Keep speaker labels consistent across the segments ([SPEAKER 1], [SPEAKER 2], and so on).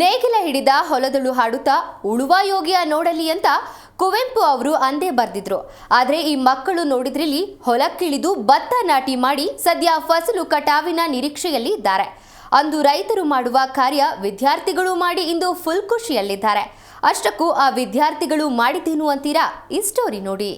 [SPEAKER 1] ನೇಗಿಲ ಹಿಡಿದ ಹೊಲದಳು ಹಾಡುತ್ತಾ, ಉಳುವ ಯೋಗಿಯ ನೋಡಲಿ ಅಂತ ಕುವೆಂಪು ಅವರು ಅಂದೇ ಬರೆದಿದ್ರು. ಆದರೆ ಈ ಮಕ್ಕಳು ನೋಡಿದ್ರಲ್ಲಿ ಹೊಲಕ್ಕಿಳಿದು ಭತ್ತ ನಾಟಿ ಮಾಡಿ ಸದ್ಯ ಫಸಲು ಕಟಾವಿನ ನಿರೀಕ್ಷೆಯಲ್ಲಿ ಇದ್ದಾರೆ ಅಂದು ರೈತರು ಮಾಡುವ ಕಾರ್ಯ ವಿದ್ಯಾರ್ಥಿಗಳು ಮಾಡಿ ಇಂದು ಫುಲ್ ಖುಷಿಯಲ್ಲಿದ್ದಾರೆ ಅಷ್ಟಕ್ಕೂ ಆ ವಿದ್ಯಾರ್ಥಿಗಳು ಮಾಡಿದ್ದೇನು ಅಂತೀರಾ? ಈ ಸ್ಟೋರಿ ನೋಡಿ.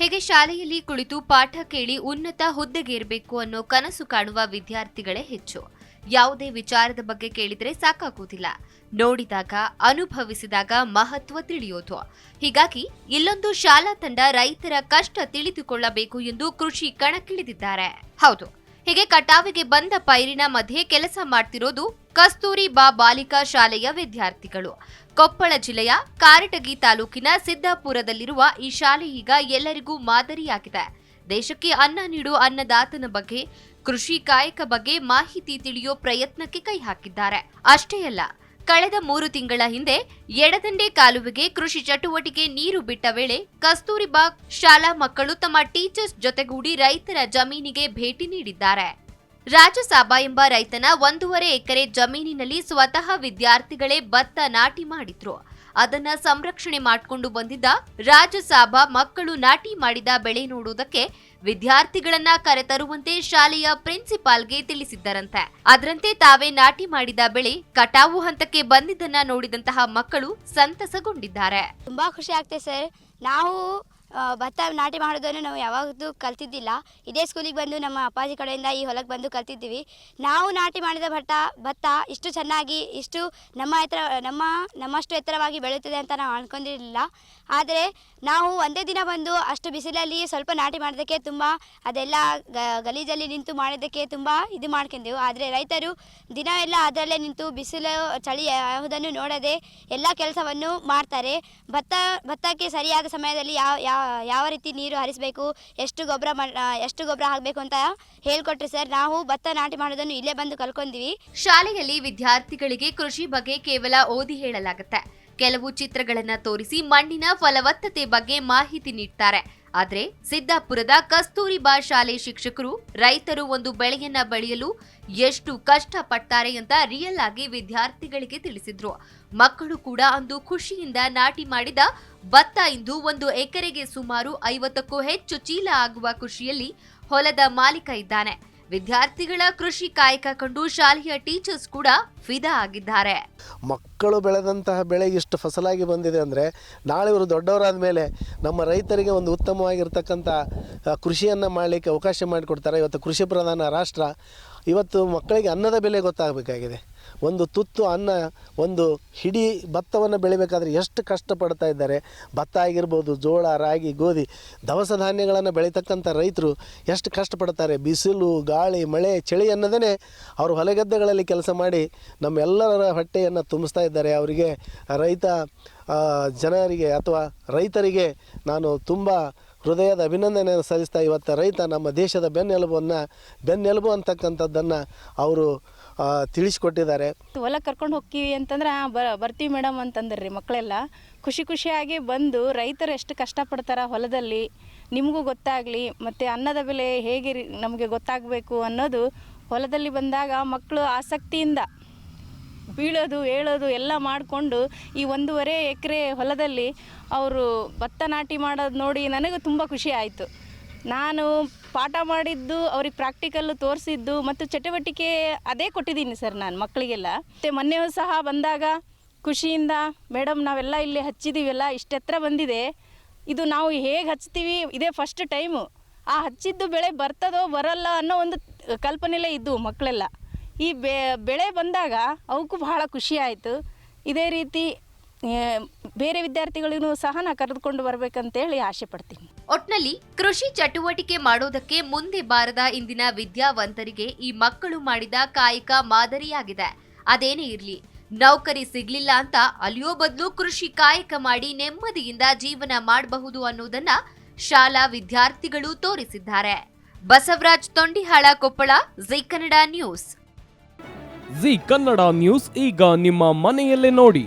[SPEAKER 1] ಹೇಗೆ ಶಾಲೆಯಲ್ಲಿ ಕುಳಿತು ಪಾಠ ಕೇಳಿ ಉನ್ನತ ಹುದ್ದೆಗೇರಬೇಕು ಅನ್ನೋ ಕನಸು ಕಾಣುವ ವಿದ್ಯಾರ್ಥಿಗಳೇ ಹೆಚ್ಚು. ಯಾವುದೇ ವಿಚಾರದ ಬಗ್ಗೆ ಕೇಳಿದರೆ ಸಾಕಾಗುವುದಿಲ್ಲ ನೋಡಿದಾಗ, ಅನುಭವಿಸಿದಾಗ ಮಹತ್ವ ತಿಳಿಯೋದು. ಹೀಗಾಗಿ, ಇಲ್ಲೊಂದು ಶಾಲಾ ತಂಡ ರೈತರ ಕಷ್ಟ ತಿಳಿದುಕೊಳ್ಳಬೇಕು ಎಂದು ಕೃಷಿ ಕಣಕ್ಕಿಳಿದಿದ್ದಾರೆ. ಹೌದು. ಹೀಗೆ ಕಟಾವಿಗೆ ಬಂದ ಪೈರಿನ ಮಧ್ಯೆ ಕೆಲಸ ಮಾಡ್ತಿರೋದು ಕಸ್ತೂರಿ ಬಾ ಬಾಲಿಕಾ ಶಾಲೆಯ ವಿದ್ಯಾರ್ಥಿಗಳು. ಕೊಪ್ಪಳ ಜಿಲ್ಲೆಯ ಕಾರಟಗಿ ತಾಲೂಕಿನ ಸಿದ್ದಾಪುರದಲ್ಲಿರುವ ಈ ಶಾಲೆ ಈಗ ಎಲ್ಲರಿಗೂ ಮಾದರಿಯಾಗಿದೆ. ದೇಶಕ್ಕೆ ಅನ್ನ ನೀಡು ಅನ್ನದಾತನ ಬಗ್ಗೆ ಕೃಷಿ ಕಾಯಕ ಬಗ್ಗೆ ಮಾಹಿತಿ ತಿಳಿಯೋ ಪ್ರಯತ್ನಕ್ಕೆ ಕೈ ಹಾಕಿದ್ದಾರೆ. ಅಷ್ಟೇ ಅಲ್ಲ, ಕಳೆದ ಮೂರು ತಿಂಗಳ ಹಿಂದೆ ಎಡದಂಡೆ ಕಾಲುವೆಗೆ ಕೃಷಿ ಚಟುವಟಿಕೆ ನೀರು ಬಿಟ್ಟ ವೇಳೆ ಕಸ್ತೂರಿಬಾ ಶಾಲಾ ಮಕ್ಕಳು ತಮ್ಮ ಟೀಚರ್ಸ್ ಜೊತೆಗೂಡಿ ರೈತರ ಜಮೀನಿಗೆ ಭೇಟಿ ನೀಡಿದ್ದಾರೆ. ರಾಜಸಾಬ ಎಂಬ ರೈತನ ಒಂದೂವರೆ ಎಕರೆ ಜಮೀನಿನಲ್ಲಿ ಸ್ವತಃ ವಿದ್ಯಾರ್ಥಿಗಳೇ ಭತ್ತ ನಾಟಿ ಮಾಡಿದ್ರು. ಅದನ್ನ ಸಂರಕ್ಷಣೆ ಮಾಡಿಕೊಂಡು ಬಂದಿದ್ದ ರಾಜಸಾಬ ಮಕ್ಕಳು ನಾಟಿ ಮಾಡಿದ ಬೆಳೆ ನೋಡುವುದಕ್ಕೆ ವಿದ್ಯಾರ್ಥಿಗಳನ್ನ ಕರೆತರುವಂತೆ ಶಾಲೆಯ ಪ್ರಿನ್ಸಿಪಾಲ್ಗೆ ತಿಳಿಸಿದ್ದರಂತೆ. ಅದರಂತೆ ತಾವೇ ನಾಟಿ ಮಾಡಿದ ಬೆಳೆ ಕಟಾವು ಹಂತಕ್ಕೆ ಬಂದಿದ್ದನ್ನ ನೋಡಿದಂತಹ ಮಕ್ಕಳು ಸಂತಸಗೊಂಡಿದ್ದಾರೆ.
[SPEAKER 2] ತುಂಬಾ ಖುಷಿ ಆಗ್ತದೆ ಸರ್. ನಾವು ಭತ್ತ ನಾಟಿ ಮಾಡೋದನ್ನು ನಾವು ಯಾವಾಗಲೂ ಕಲ್ತಿದ್ದಿಲ್ಲ. ಇದೇ ಸ್ಕೂಲಿಗೆ ಬಂದು ನಮ್ಮ ಅಪ್ಪಾಜಿ ಕಡೆಯಿಂದ ಈ ಹೊಲಕ್ಕೆ ಬಂದು ಕಲ್ತಿದ್ದೀವಿ. ನಾವು ನಾಟಿ ಮಾಡಿದ ಭತ್ತ ಭತ್ತ ಇಷ್ಟು ಚೆನ್ನಾಗಿ, ಇಷ್ಟು ನಮ್ಮ ಎತ್ತರ, ನಮ್ಮ, ನಮ್ಮಷ್ಟು ಎತ್ತರವಾಗಿ ಬೆಳೆಯುತ್ತದೆ ಅಂತ ನಾವು ಅನ್ಕೊಂಡಿರಲಿಲ್ಲ. ಆದರೆ ನಾವು ಒಂದೇ ದಿನ ಬಂದು ಅಷ್ಟು ಬಿಸಿಲಲ್ಲಿ ಸ್ವಲ್ಪ ನಾಟಿ ಮಾಡೋದಕ್ಕೆ ತುಂಬ ಅದೆಲ್ಲ ಗಲೀಜಲ್ಲಿ ನಿಂತು ಮಾಡಿದ್ದಕ್ಕೆ ತುಂಬ ಇದು ಮಾಡ್ಕೊಂಡೆವು. ಆದರೆ ರೈತರು ದಿನ ಎಲ್ಲ ಅದರಲ್ಲೇ ನಿಂತು ಬಿಸಿಲು, ಚಳಿ ಯಾವುದನ್ನು ನೋಡದೆ ಎಲ್ಲ ಕೆಲಸವನ್ನು ಮಾಡ್ತಾರೆ. ಭತ್ತ, ಭತ್ತಕ್ಕೆ ಸರಿಯಾದ ಸಮಯದಲ್ಲಿ ಯಾವ ಯಾವ ಯಾವ ರೀತಿ ನೀರು ಹರಿಸಬೇಕು, ಎಷ್ಟು ಗೊಬ್ಬರ ಎಷ್ಟು ಗೊಬ್ಬರ ಹಾಕಬೇಕು ಅಂತ ಹೇಳ್ಕೊಟ್ರಿ ಸರ್. ನಾವು ಭತ್ತ ನಾಟಿ ಮಾಡೋದನ್ನು ಇಲ್ಲೇ ಬಂದು ಕಲ್ಕೊಂಡಿವಿ
[SPEAKER 1] ಶಾಲೆಯಲ್ಲಿ ವಿದ್ಯಾರ್ಥಿಗಳಿಗೆ ಕೃಷಿ ಬಗ್ಗೆ ಕೇವಲ ಓದಿ ಹೇಳಲಾಗುತ್ತೆ. ಕೆಲವು ಚಿತ್ರಗಳನ್ನು ತೋರಿಸಿ ಮಣ್ಣಿನ ಫಲವತ್ತತೆ ಬಗ್ಗೆ ಮಾಹಿತಿ ನೀಡ್ತಾರೆ. ಆದ್ರೆ ಸಿದ್ದಾಪುರದ ಕಸ್ತೂರಿಬಾ ಶಾಲೆ ಶಿಕ್ಷಕರು ರೈತರು ಒಂದು ಬೆಳೆಯನ್ನ ಬೆಳೆಯಲು ಎಷ್ಟು ಕಷ್ಟ ಪಡ್ತಾರೆ ಅಂತ ರಿಯಲ್ ಆಗಿ ವಿದ್ಯಾರ್ಥಿಗಳಿಗೆ ತಿಳಿಸಿದ್ರು. ಮಕ್ಕಳು ಕೂಡ ಅಂದು ಖುಷಿಯಿಂದ ನಾಟಿ ಮಾಡಿದ ಭತ್ತ ಇಂದು ಒಂದು ಎಕರೆಗೆ ಸುಮಾರು ಐವತ್ತಕ್ಕೂ ಹೆಚ್ಚು ಚೀಲ ಆಗುವ ಖುಷಿಯಲ್ಲಿ ಹೊಲದ ಮಾಲೀಕ ಇದ್ದಾನೆ. ವಿದ್ಯಾರ್ಥಿಗಳ ಕೃಷಿ ಕಾಯಕ ಕಂಡು ಶಾಲೆಯ ಟೀಚರ್ಸ್ ಕೂಡ ಫಿದಾ ಆಗಿದ್ದಾರೆ.
[SPEAKER 3] ಮಕ್ಕಳು ಬೆಳೆದಂತಹ ಬೆಳೆ ಇಷ್ಟು ಫಸಲಾಗಿ ಬಂದಿದೆ ಅಂದರೆ ನಾಳೆ ಇವರು ದೊಡ್ಡವರಾದ ಮೇಲೆ ನಮ್ಮ ರೈತರಿಗೆ ಒಂದು ಉತ್ತಮವಾಗಿರ್ತಕ್ಕಂಥ ಕೃಷಿಯನ್ನು ಮಾಡಲಿಕ್ಕೆ ಅವಕಾಶ ಮಾಡಿಕೊಡ್ತಾರೆ. ಇವತ್ತು ಕೃಷಿ ಪ್ರಧಾನ ರಾಷ್ಟ್ರ, ಇವತ್ತು ಮಕ್ಕಳಿಗೆ ಅನ್ನದ ಬೆಲೆ ಗೊತ್ತಾಗಬೇಕಾಗಿದೆ. ಒಂದು ತುತ್ತು ಅನ್ನ, ಒಂದು ಹಿಡಿ ಭತ್ತವನ್ನು ಬೆಳಿಬೇಕಾದ್ರೆ ಎಷ್ಟು ಕಷ್ಟಪಡ್ತಾ ಇದ್ದಾರೆ. ಭತ್ತ ಆಗಿರ್ಬೋದು, ಜೋಳ, ರಾಗಿ, ಗೋಧಿ, ದವಸ ಧಾನ್ಯಗಳನ್ನು ಬೆಳೀತಕ್ಕಂಥ ರೈತರು ಎಷ್ಟು ಕಷ್ಟಪಡ್ತಾರೆ. ಬಿಸಿಲು, ಗಾಳಿ, ಮಳೆ, ಚಳಿ ಅನ್ನೋದೇ ಅವರು ಹೊಲಗದ್ದೆಗಳಲ್ಲಿ ಕೆಲಸ ಮಾಡಿ ನಮ್ಮೆಲ್ಲರ ಹೊಟ್ಟೆಯನ್ನು ತುಂಬಿಸ್ತಾ ಇದ್ದಾರೆ. ಅವರಿಗೆ ರೈತ ಜನರಿಗೆ ಅಥವಾ ರೈತರಿಗೆ ನಾನು ತುಂಬ ಹೃದಯದ ಅಭಿನಂದನೆಯನ್ನು ಸಲ್ಲಿಸ್ತಾ, ಇವತ್ತು ರೈತ ನಮ್ಮ ದೇಶದ ಬೆನ್ನೆಲುಬನ್ನು, ಬೆನ್ನೆಲುಬು ಅಂತಕ್ಕಂಥದ್ದನ್ನು ಅವರು ತಿಳಿಸ್ಕೊಟ್ಟಿದ್ದಾರೆ.
[SPEAKER 4] ಹೊಲಕ್ಕೆ ಕರ್ಕೊಂಡು ಹೋಗ್ತೀವಿ ಅಂತಂದ್ರೆ "ಆ, ಬ ಬರ್ತೀವಿ ಮೇಡಮ್ ಅಂತಂದ್ರೆ ರೀ ಮಕ್ಕಳೆಲ್ಲ ಖುಷಿ ಖುಷಿಯಾಗಿ ಬಂದು ರೈತರು ಎಷ್ಟು ಕಷ್ಟಪಡ್ತಾರೆ ಹೊಲದಲ್ಲಿ ನಿಮಗೂ ಗೊತ್ತಾಗಲಿ ಮತ್ತು ಅನ್ನದ ಬೆಲೆ ಹೇಗೆ ನಮಗೆ ಗೊತ್ತಾಗಬೇಕು ಅನ್ನೋದು ಹೊಲದಲ್ಲಿ ಬಂದಾಗ ಮಕ್ಕಳು ಆಸಕ್ತಿಯಿಂದ ಬೀಳೋದು ಏಳೋದು ಎಲ್ಲ ಮಾಡಿಕೊಂಡು ಈ ಒಂದೂವರೆ ಎಕರೆ ಹೊಲದಲ್ಲಿ ಅವರು ಭತ್ತ ನಾಟಿ ಮಾಡೋದು ನೋಡಿ ನನಗೆ ತುಂಬ ಖುಷಿ ಆಯಿತು. ನಾನು ಪಾಠ ಮಾಡಿದ್ದು, ಅವ್ರಿಗೆ ಪ್ರಾಕ್ಟಿಕಲ್ಲು ತೋರಿಸಿದ್ದು ಮತ್ತು ಚಟುವಟಿಕೆ ಅದೇ ಕೊಟ್ಟಿದ್ದೀನಿ ಸರ್ ನಾನು ಮಕ್ಕಳಿಗೆಲ್ಲ. ಮತ್ತು ಮೊನ್ನೆಯೂ ಸಹ ಬಂದಾಗ ಖುಷಿಯಿಂದ, ಮೇಡಮ್, ನಾವೆಲ್ಲ ಇಲ್ಲಿ ಹಚ್ಚಿದ್ದೀವಲ್ಲ ಇಷ್ಟೆತ್ರ ಬಂದಿದೆ. ಇದು ನಾವು ಹೇಗೆ ಹಚ್ತೀವಿ? ಇದೇ ಫಸ್ಟ್ ಟೈಮು ಆ ಹಚ್ಚಿದ್ದು ಬೆಳೆ ಬರ್ತದೋ ಬರಲ್ಲ ಅನ್ನೋ ಒಂದು ಕಲ್ಪನೆಲ್ಲೇ ಇದ್ದು ಮಕ್ಕಳೆಲ್ಲ. ಈ ಬೆಳೆ ಬಂದಾಗ ಅವಕ್ಕೂ ಬಹಳ ಖುಷಿ ಆಯಿತು. ಇದೇ ರೀತಿ ಬೇರೆ ವಿದ್ಯಾರ್ಥಿಗಳಿಗೂ ಸಹ ನಾ ಕರೆದುಕೊಂಡು ಬರಬೇಕಂತೇಳಿ ಆಶೆ ಪಡ್ತೀನಿ.
[SPEAKER 1] ಒಟ್ನಲ್ಲಿ ಕೃಷಿ ಚಟುವಟಿಕೆ ಮಾಡೋದಕ್ಕೆ ಮುಂದೆ ಬಾರದ ಇಂದಿನ ವಿದ್ಯಾವಂತರಿಗೆ ಈ ಮಕ್ಕಳು ಮಾಡಿದ ಕಾಯಕ ಮಾದರಿಯಾಗಿದೆ. ಅದೇನೇ ಇರಲಿ ನೌಕರಿ ಸಿಗ್ಲಿಲ್ಲ ಅಂತ ಅಲ್ಲಿಯೋ ಬದಲು ಕೃಷಿ ಕಾಯಕ ಮಾಡಿ ನೆಮ್ಮದಿಯಿಂದ ಜೀವನ ಮಾಡಬಹುದು ಅನ್ನೋದನ್ನ ಶಾಲಾ ವಿದ್ಯಾರ್ಥಿಗಳು ತೋರಿಸಿದ್ದಾರೆ. Basavaraj Tondihala Koppal Zee Kannada news.
[SPEAKER 5] Zee Kannada news ಈಗ ನಿಮ್ಮ ಮನೆಯಲ್ಲೇ ನೋಡಿ.